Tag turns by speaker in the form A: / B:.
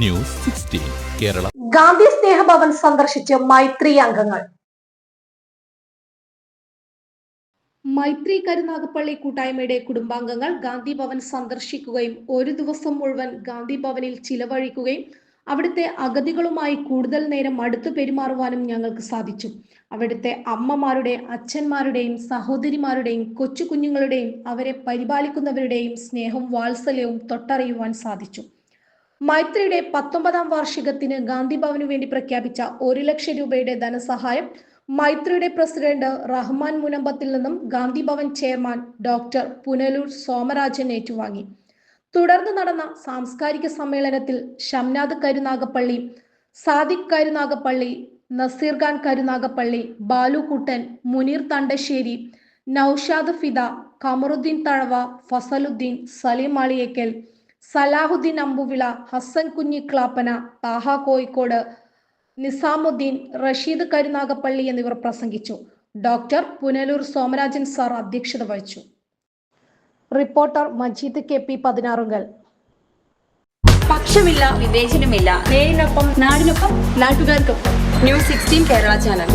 A: News sixteen Kerala.
B: Gandhi Snehabhavan സന്ദർശിച്ച് മൈത്രി അംഗങ്ങൾ. മൈത്രി കരുനാഗപ്പള്ളി കൂട്ടായ്മയുടെ കുടുംബാംഗങ്ങൾ ഗാന്ധി ഭവൻ സന്ദർശിക്കുകയും ഒരു ദിവസം മുഴുവൻ ഗാന്ധി ഭവനിൽ ചിലവഴിക്കുകയും അവിടുത്തെ അഗതികളുമായി കൂടുതൽ നേരം അടുത്തു പെരുമാറുവാനും ഞങ്ങൾക്ക് സാധിച്ചു. അവിടുത്തെ അമ്മമാരുടെ അച്ഛന്മാരുടെയും സഹോദരിമാരുടെയും കൊച്ചു കുഞ്ഞുങ്ങളുടെയും അവരെ പരിപാലിക്കുന്നവരുടെയും സ്നേഹവും വാത്സല്യവും തൊട്ടറിയുവാൻ സാധിച്ചു. മൈത്രിയുടെ പത്തൊമ്പതാം വാർഷികത്തിന് ഗാന്ധി ഭവനു വേണ്ടി പ്രഖ്യാപിച്ച ഒരു ലക്ഷം രൂപയുടെ ധനസഹായം മൈത്രിയുടെ പ്രസിഡന്റ് റഹ്മാൻ മുനമ്പത്തിൽ നിന്നും ഗാന്ധി ഭവൻ ചെയർമാൻ ഡോക്ടർ പുനലൂർ സോമരാജൻ ഏറ്റുവാങ്ങി. തുടർന്ന് നടന്ന സാംസ്കാരിക സമ്മേളനത്തിൽ ഷംനാദ് കരുനാഗപ്പള്ളി സാദിഖ് കരുനാഗപ്പള്ളി നസീർ ഖാൻ കരുനാഗപ്പള്ളി ബാലുകുട്ടൻ മുനീർ തണ്ടശ്ശേരി നൌഷാദ് ഫിദ കമറുദ്ദീൻ തഴവ ഫസലുദ്ദീൻ സലീം അളിയേക്കൽ സലാഹുദ്ദീൻ അമ്പുവിള ഹസൻ കുഞ്ഞി ക്ലാപ്പന താഹ കോഴിക്കോട് നിസാമുദ്ദീൻ റഷീദ് കരുനാഗപ്പള്ളി എന്നിവർ പ്രസംഗിച്ചു. ഡോക്ടർ പുനലൂർ സോമരാജൻ സാർ അധ്യക്ഷത വഹിച്ചു. Reporter Majeed K P Pathinarungal.
C: പക്ഷമില്ല വിവേചനമില്ല. നേരിനൊപ്പം നാടിനൊപ്പം നാട്ടുകാർക്കൊപ്പം. News sixteen Kerala channel.